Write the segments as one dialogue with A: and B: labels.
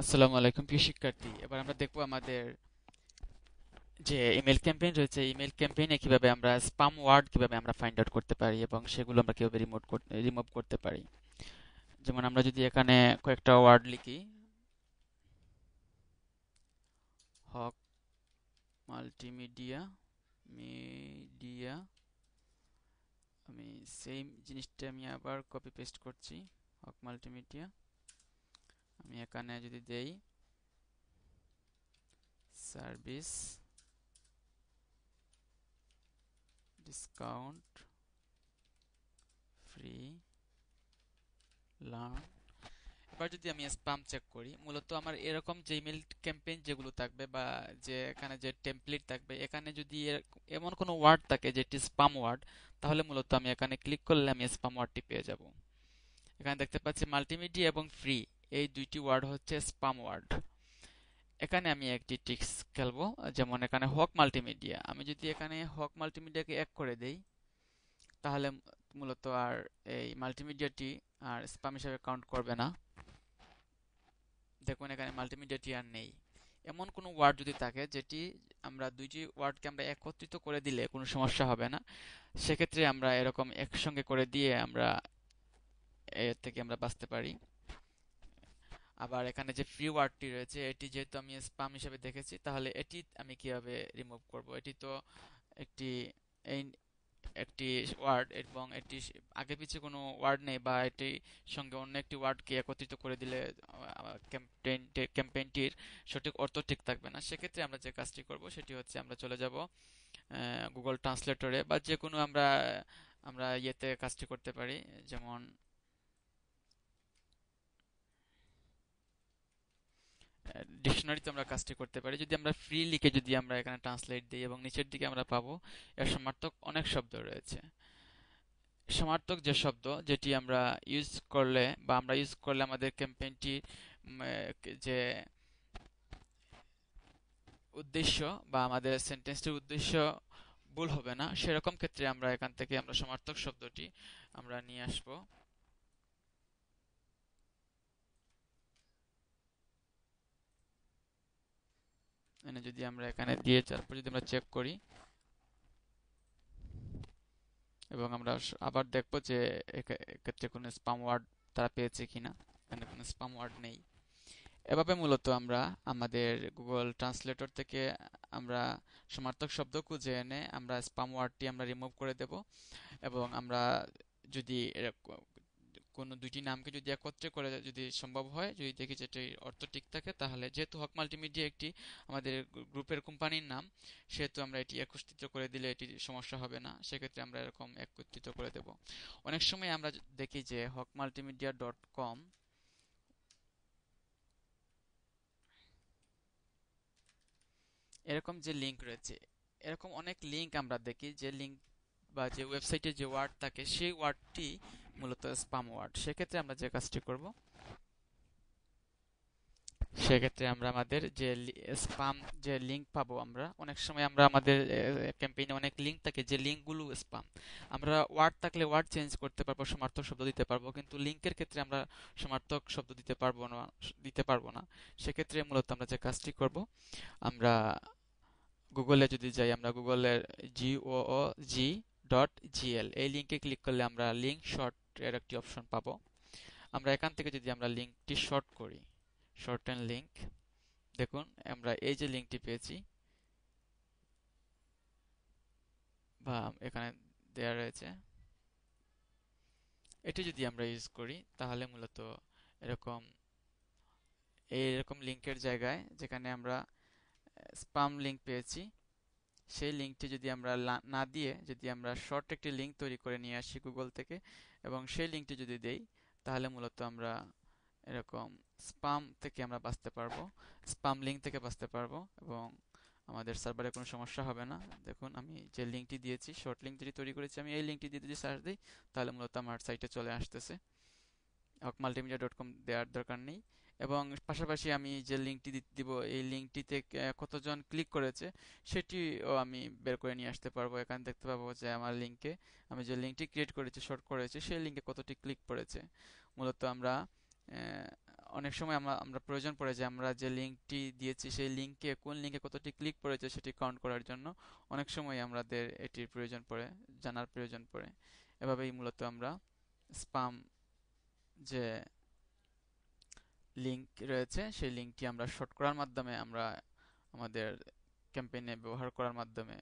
A: আসসালামু আলাইকুম, প্রিয় শিক্ষার্থী। এবার আমরা দেখব আমাদের যে ইমেল ক্যাম্পেইন রয়েছে ইমেল ক্যাম্পেইনে কীভাবে আমরা স্পাম ওয়ার্ড কীভাবে আমরা ফাইন্ড আউট করতে পারি এবং সেগুলো আমরা কীভাবে রিমোট রিমুভ করতে পারি। যেমন আমরা যদি এখানে কয়েকটা ওয়ার্ড লিখি, হক মাল্টিমিডিয়া মিডিয়া আমি সেম জিনিসটা আমি আবার কপি পেস্ট করছি, হক মাল্টিমিডিয়া আমি এখানে যদি দেই সার্ভিস ডিসকাউন্ট ফ্রি লার্ন এবার যদি আমি স্প্যাম চেক করি, মূলত আমার এরকম যে ইমেল ক্যাম্পেইন যেগুলো থাকবে বা যে এখানে যে টেমপ্লেট থাকবে, এখানে যদি এমন কোনো ওয়ার্ড থাকে যেটি স্পাম ওয়ার্ড তাহলে মূলত আমি এখানে ক্লিক করলে আমি স্পাম ওয়ার্ডটি পেয়ে যাব। এখানে দেখতে পাচ্ছি মাল্টিমিডিয়া এবং ফ্রি এই দুইটি ওয়ার্ড হচ্ছে স্পাম ওয়ার্ড এখানে আমি একটি টিক্স খেলব, যেমন এখানে হক মাল্টিমিডিয়া আমি যদি এখানে হক মাল্টিমিডিয়াকে এক করে দেই, তাহলে মূলত আর এই মাল্টিমিডিয়াটি আর স্পাম হিসাবে কাউন্ট করবে না। দেখুন, এখানে মাল্টিমিডিয়াটি আর নেই। এমন কোনো ওয়ার্ড যদি থাকে, যেটি আমরা দুইটি ওয়ার্ডকে আমরা একত্রিত করে দিলে কোনো সমস্যা হবে না, সেক্ষেত্রে আমরা এরকম একসঙ্গে করে দিয়ে আমরা এর থেকে আমরা বাঁচতে পারি। আবার এখানে যে ফ্রি ওয়ার্ডটি রয়েছে, এটি যেহেতু আমি স্পাম হিসেবে দেখেছি, তাহলে এটি আমি কীভাবে রিমুভ করব? এটি তো একটি একটি ওয়ার্ড এবং এটি আগে পিছিয়ে কোনো ওয়ার্ড নেই বা এটি সঙ্গে অন্য একটি ওয়ার্ডকে একত্রিত করে দিলে ক্যাম্পেইনটির সঠিক অর্থ ঠিক থাকবে না। সেক্ষেত্রে আমরা যে কাজটি করব, সেটি হচ্ছে আমরা চলে যাব গুগল ট্রান্সলেটরে বা যে কোনো আমরা আমরা ইয়েতে কাজটি করতে পারি, যেমন ডিকশনারিতে আমরা কাজটি করতে পারি। যদি আমরা ফ্রি লিখে যদি আমরা এখানে ট্রান্সলেট দিই এবং নিচের দিকে আমরা পাবো, এর সমার্থক অনেক শব্দ রয়েছে। সমার্থক যে শব্দ যেটি আমরা ইউজ করলে বা আমরা ইউজ করলে আমাদের ক্যাম্পেইনটি যে উদ্দেশ্য বা আমাদের সেন্টেন্সটির উদ্দেশ্য ভুল হবে না, সেরকম ক্ষেত্রে আমরা এখান থেকে আমরা সমার্থক শব্দটি আমরা নিয়ে আসব। এখানে যদি আমরা এখানে দিয়ে তারপর যদি আমরা চেক করি, এবং আমরা আবার দেখব যে এক্ষেত্রে কোনো স্পাম ওয়ার্ড তারা পেয়েছে কিনা, এখানে কোনো স্পাম ওয়ার্ড নেই। এভাবে মূলত আমরা আমাদের গুগল ট্রান্সলেটর থেকে আমরা সমার্থক শব্দ খুঁজে এনে আমরা স্পাম ওয়ার্ডটি আমরা রিমুভ করে দেব, এবং আমরা যদি কোনো দুইটি নামকে যদি একত্রে করে যদি সম্ভব হয়, যদি দেখি যে এটির অর্থ ঠিক থাকে, তাহলে যেহেতু হক মাল্টিমিডিয়া একটি আমাদের গ্রুপের কোম্পানির নাম, সেহেতু আমরা এটি একত্রিত করে দিলে এটি সমস্যা হবে না। সেক্ষেত্রে আমরা এরকম একত্রিত করে দেব। অনেক সময় আমরা দেখি যে হক মাল্টিমিডিয়া ডট কম এরকম যে লিঙ্ক রয়েছে, এরকম অনেক লিঙ্ক আমরা দেখি, যে লিঙ্ক বা যে ওয়েবসাইটে যে ওয়ার্ড থাকে, সেই ওয়ার্ডটি মূলত স্পাম ওয়ার্ড সেক্ষেত্রে আমরা যে কাজটি করব, সেক্ষেত্রে আমরা আমাদের যে স্পাম যে লিঙ্ক পাবো আমরা, অনেক সময় আমরা আমাদের ক্যাম্পেইনে অনেক লিঙ্ক থাকে যে লিঙ্কগুলো স্পাম আমরা ওয়ার্ড থাকলে ওয়ার্ড চেঞ্জ করতে পারব, সমার্থক শব্দ দিতে পারব, কিন্তু লিঙ্কের ক্ষেত্রে আমরা সমার্থক শব্দ দিতে পারব না, দিতে পারব না। সেক্ষেত্রে মূলত আমরা যে কাজটি করব, আমরা গুগলে যদি যাই, আমরা গুগলের জি ও জি ডট জিএল এই লিঙ্কে ক্লিক করলে আমরা লিঙ্ক শর্ট এর একটি অপশন পাবো। আমরা এখান থেকে যদি আমরা লিঙ্কটি শর্ট করি শর্ট লিঙ্ক দেখুন, আমরা এই যে লিঙ্কটি পেয়েছি বা এখানে দেয়া রয়েছে। এটি যদি আমরা ইউজ করি, তাহলে মূলত এরকম এইরকম লিঙ্কের জায়গায় যেখানে আমরা স্পাম লিঙ্ক পেয়েছি সেই লিঙ্কটি যদি আমরা না দিয়ে যদি আমরা শর্ট একটি লিঙ্ক তৈরি করে নিয়ে আসি গুগল থেকে এবং সেই লিঙ্কটি যদি দেই, তাহলে মূলত আমরা এরকম স্পাম থেকে আমরা বাঁচতে পারব স্পাম লিঙ্ক থেকে বাঁচতে পারব এবং আমাদের সার্ভারে কোনো সমস্যা হবে না। দেখুন, আমি যে লিঙ্কটি দিয়েছি শর্ট লিঙ্ক যেটি তৈরি করেছি, আমি এই লিঙ্কটি দিয়ে যদি সার্চ দিই, তাহলে মূলত আমার সাইটে চলে আসতেছে। মাল্টিমিডিয়া ডট কম দেওয়ার দরকার নেই। এবং পাশাপাশি আমি যে লিঙ্কটি দিব, এই লিঙ্কটিতে কতজন ক্লিক করেছে, সেটিও আমি বের করে নিয়ে আসতে পারব। এখানে দেখতে পাবো যে আমার লিঙ্কে আমি যে লিঙ্কটি ক্রিয়েট করেছি শর্ট করেছি, সেই লিঙ্কে কতটি ক্লিক পড়েছে। মূলত আমরা অনেক সময় আমরা আমরা প্রয়োজন পড়ে যে আমরা যে লিঙ্কটি দিয়েছি, সেই লিঙ্কে কোন লিঙ্কে কতটি ক্লিক পড়েছে সেটি কাউন্ট করার জন্য অনেক সময় আমাদের এটির প্রয়োজন পড়ে, জানার প্রয়োজন পড়ে। এভাবেই মূলত আমরা স্পাম যে লিঙ্ক রয়েছে, সেই লিঙ্কটি আমরা শর্ট করার মাধ্যমে আমরা আমাদের ক্যাম্পেইনে ব্যবহার করার মাধ্যমে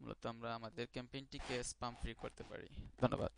A: মূলত আমরা আমাদের ক্যাম্পেইনটিকে স্পাম ফ্রি করতে পারি। ধন্যবাদ।